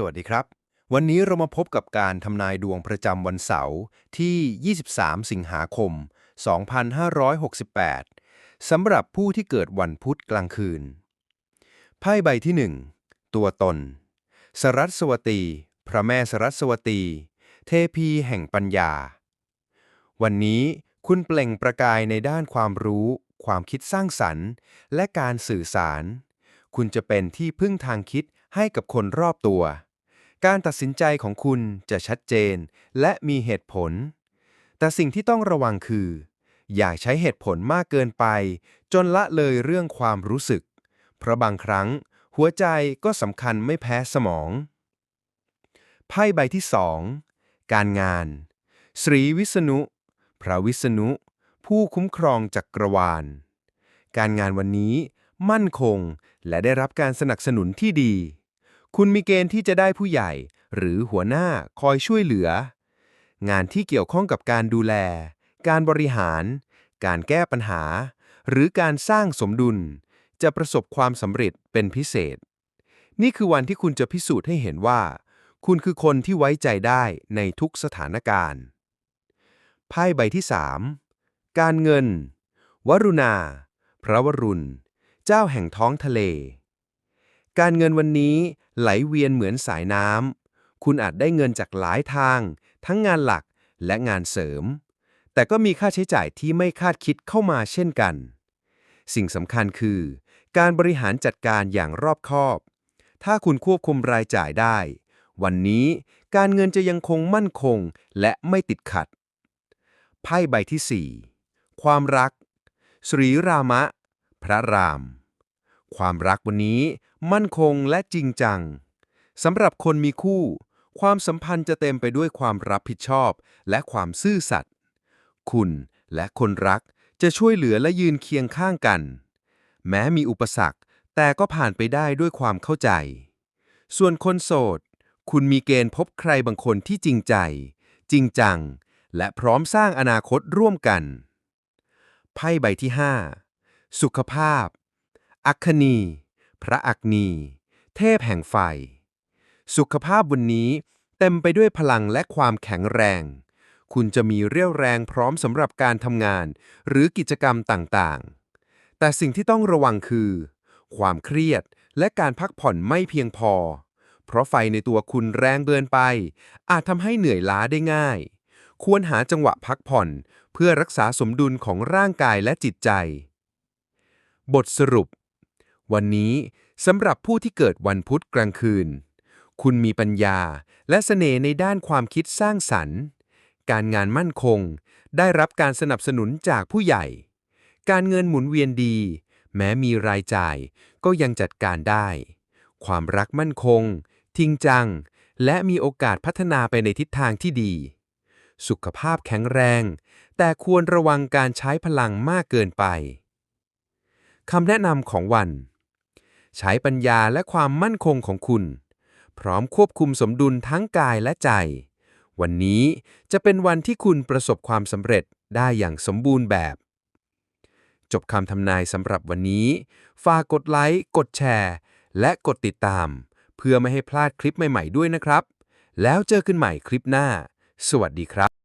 สวัสดีครับ วันนี้เรามาพบกับการทำนายดวงประจำวันเสาร์ที่ 23 สิงหาคม 2568 สำหรับผู้ที่เกิดวันพุธกลางคืน ไพ่ใบที่ 1 ตัวตน สรัสวตี พระแม่สรัสวตี เทพีแห่งปัญญา วันนี้คุณเปล่งประกายในด้านความรู้ ความคิดสร้างสรรค์ และการสื่อสาร คุณจะเป็นที่พึ่งทางคิดให้กับคนรอบตัว การตัดสินใจของคุณจะชัดเจน และมีเหตุผล แต่สิ่งที่ต้องระวังคือ อย่าใช้เหตุผลมากเกินไป จนละเลยเรื่องความรู้สึก เพราะบางครั้ง หัวใจก็สำคัญไม่แพ้สมอง ไพ่ใบที่สองการงาน สรีวิษณุ พระวิษณุ ผู้คุ้มครองจักรวาล การงานวันนี้ มั่นคงและได้รับการสนับสนุนที่ดี คุณมีเกณฑ์ที่จะได้ผู้ใหญ่ หรือหัวหน้าคอยช่วยเหลือ งานที่เกี่ยวข้องกับการดูแล การบริหาร การแก้ปัญหา หรือการสร้างสมดุล จะประสบความสำเร็จเป็นพิเศษ นี่คือวันที่คุณจะพิสูจน์ให้เห็นว่า คุณคือคนที่ไว้ใจได้ในทุกสถานการณ์ไพ่ใบที่ 3 การเงิน วรุณา พระวรุณ เจ้าแห่งท้องทะเล การเงินวันนี้ไหลเวียนเหมือนสายน้ำ คุณอาจได้เงินจากหลายทาง ทั้งงานหลักและงานเสริม แต่ก็มีค่าใช้จ่ายที่ไม่คาดคิดเข้ามาเช่นกัน สิ่งสำคัญคือ การบริหารจัดการอย่างรอบคอบ ถ้าคุณควบคุมรายจ่ายได้ วันนี้การเงินจะยังคงมั่นคงและไม่ติดขัด ไพ่ใบที่ 4 ความรัก สรีรามะ พระราม ความรักวันนี้มั่นคงและจริงจังสำหรับคนมีคู่ ความสัมพันธ์จะเต็มไปด้วยความรับผิดชอบ และความซื่อสัตย์คุณและคนรักจะช่วยเหลือและยืนเคียงข้างกัน แม้มีอุปสรรค แต่ก็ผ่านไปได้ด้วยความเข้าใจ ส่วนคนโสด คุณมีเกณฑ์พบใครบางคนที่จริงใจ จริงจัง และพร้อมสร้างอนาคตร่วมกัน ไพ่ใบที่ 5 สุขภาพ อัคคณีพระอักนี เทพแห่งไฟ สุขภาพวันนี้เต็มไปด้วยพลังและความแข็งแรง คุณจะมีเรี่ยวแรงพร้อมสำหรับการทำงาน หรือกิจกรรมต่างๆ แต่สิ่งที่ต้องระวังคือ ความเครียดและการพักผ่อนไม่เพียงพอ เพราะไฟในตัวคุณแรงเกินไป อาจทำให้เหนื่อยล้าได้ง่าย ควรหาจังหวะพักผ่อน เพื่อรักษาสมดุลของร่างกายและจิตใจ บทสรุป วันนี้สำหรับผู้ที่เกิดวันพุธกลางคืน คุณมีปัญญาและเสน่ห์ในด้านความคิดสร้างสรรค์ การงานมั่นคง ได้รับการสนับสนุนจากผู้ใหญ่ การเงินหมุนเวียนดี แม้มีรายจ่ายก็ยังจัดการได้ ความรักมั่นคงจริงจัง และมีโอกาสพัฒนาไปในทิศทางที่ดี สุขภาพแข็งแรง แต่ควรระวังการใช้พลังมากเกินไปคำแนะนำของวัน ใช้ปัญญาและความมั่นคงของคุณ พร้อมควบคุมสมดุลทั้งกายและใจ วันนี้จะเป็นวันที่คุณประสบความสำเร็จได้อย่างสมบูรณ์แบบ จบคำทำนายสำหรับวันนี้ ฝากกดไลค์ กดแชร์ และกดติดตาม เพื่อไม่ให้พลาดคลิปใหม่ ๆ ด้วยนะครับ แล้วเจอกันใหม่คลิปหน้า สวัสดีครับ